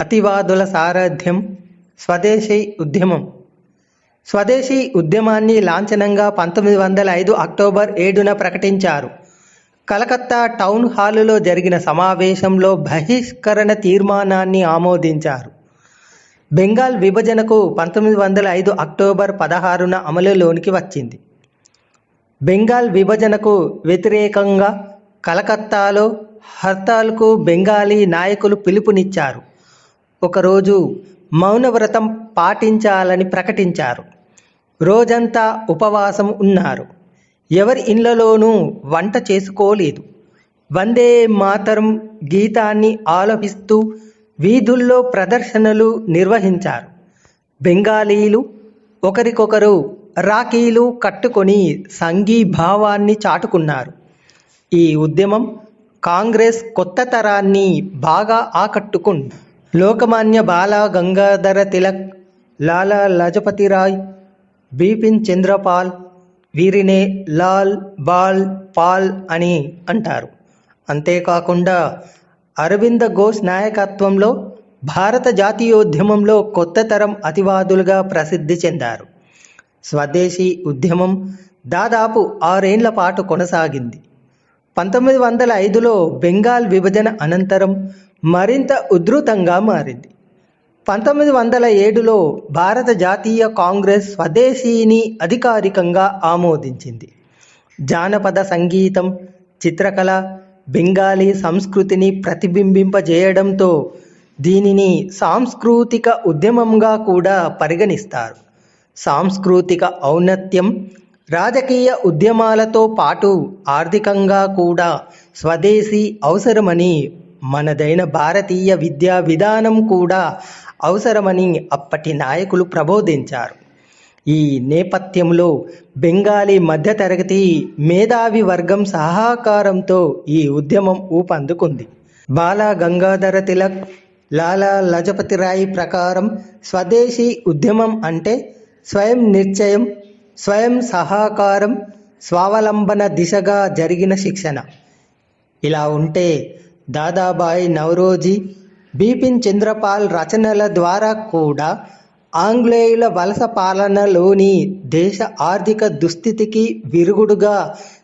అతివాదుల సారథ్యం స్వదేశీ ఉద్యమం. స్వదేశీ ఉద్యమాన్ని లాంఛనంగా పంతొమ్మిది వందల ఐదు అక్టోబర్ ఏడున ప్రకటించారు. కలకత్తా టౌన్ హాలులో జరిగిన సమావేశంలో బహిష్కరణ తీర్మానాన్ని ఆమోదించారు. బెంగాల్ విభజనకు పంతొమ్మిది వందల ఐదు అక్టోబర్ పదహారున అమలులోనికి వచ్చింది. బెంగాల్ విభజనకు వ్యతిరేకంగా కలకత్తాలో హర్తాల్కు బెంగాలీ నాయకులు పిలుపునిచ్చారు. ఒకరోజు మౌనవ్రతం పాటించాలని ప్రకటించారు. రోజంతా ఉపవాసం ఉన్నారు. ఎవరి ఇళ్ళలోనూ వంట చేసుకోలేదు. వందే మాతరం గీతాన్ని ఆలపిస్తూ వీధుల్లో ప్రదర్శనలు నిర్వహించారు. బెంగాలీలు ఒకరికొకరు రాఖీలు కట్టుకొని సంఘీభావాన్ని చాటుకున్నారు. ఈ ఉద్యమం కాంగ్రెస్ కొత్త తరాన్ని బాగా ఆకట్టుకుంది. లోకమాన్య బాల గంగాధర తిలక్ లాలా లజపతి రాయ్ బిపిన్ చంద్రపాల్ వీరినే లాల్ బాల్ పాల్ అని అంటారు. అంతేకాకుండా అరవింద ఘోష్ నాయకత్వంలో భారత జాతీయోద్యమంలో కొత్త తరం అతివాదులుగా ప్రసిద్ధి చెందారు. స్వదేశీ ఉద్యమం దాదాపు ఆరేండ్ల పాటు కొనసాగింది. పంతొమ్మిది వందల ఐదులో బెంగాల్ విభజన అనంతరం మరింత ఉధృతంగా మారింది. పంతొమ్మిది వందల ఏడులో భారత జాతీయ కాంగ్రెస్ స్వదేశీని అధికారికంగా ఆమోదించింది. జానపద సంగీతం చిత్రకళ బెంగాలీ సంస్కృతిని ప్రతిబింబింపజేయడంతో దీనిని సాంస్కృతిక ఉద్యమంగా కూడా పరిగణిస్తారు. సాంస్కృతిక ఔన్నత్యం రాజకీయ ఉద్యమాలతో పాటు ఆర్థికంగా కూడా స్వదేశీ అవసరమని మనదైన భారతీయ విద్యా విధానం కూడా అవసరమని అప్పటి నాయకులు ప్రబోధించారు. ఈ నేపథ్యంలో బెంగాలీ మధ్యతరగతి మేధావి వర్గం సహకారంతో ఈ ఉద్యమం ఊపందుకుంది. బాలా గంగాధర తిలక్ లాలా లజపతి రాయ్ ప్రకారం స్వదేశీ ఉద్యమం అంటే స్వయం నిశ్చయం స్వయం సహకారం స్వావలంబన దిశగా జరిగిన శిక్షణ. ఇలా ఉంటే దాదాబాయి నవరోజీ బిపిన్ చంద్రపాల్ రచనల ద్వారా కూడా ఆంగ్లేయుల వలస పాలనలోని దేశ ఆర్థిక దుస్థితికి విరుగుడుగా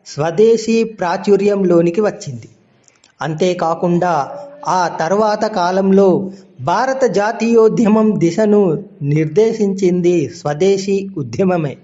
స్వదేశీ ప్రాచుర్యంలోనికి వచ్చింది. అంతేకాకుండా ఆ తర్వాత కాలంలో భారత జాతీయోద్యమం దిశను నిర్దేశించింది స్వదేశీ ఉద్యమమే.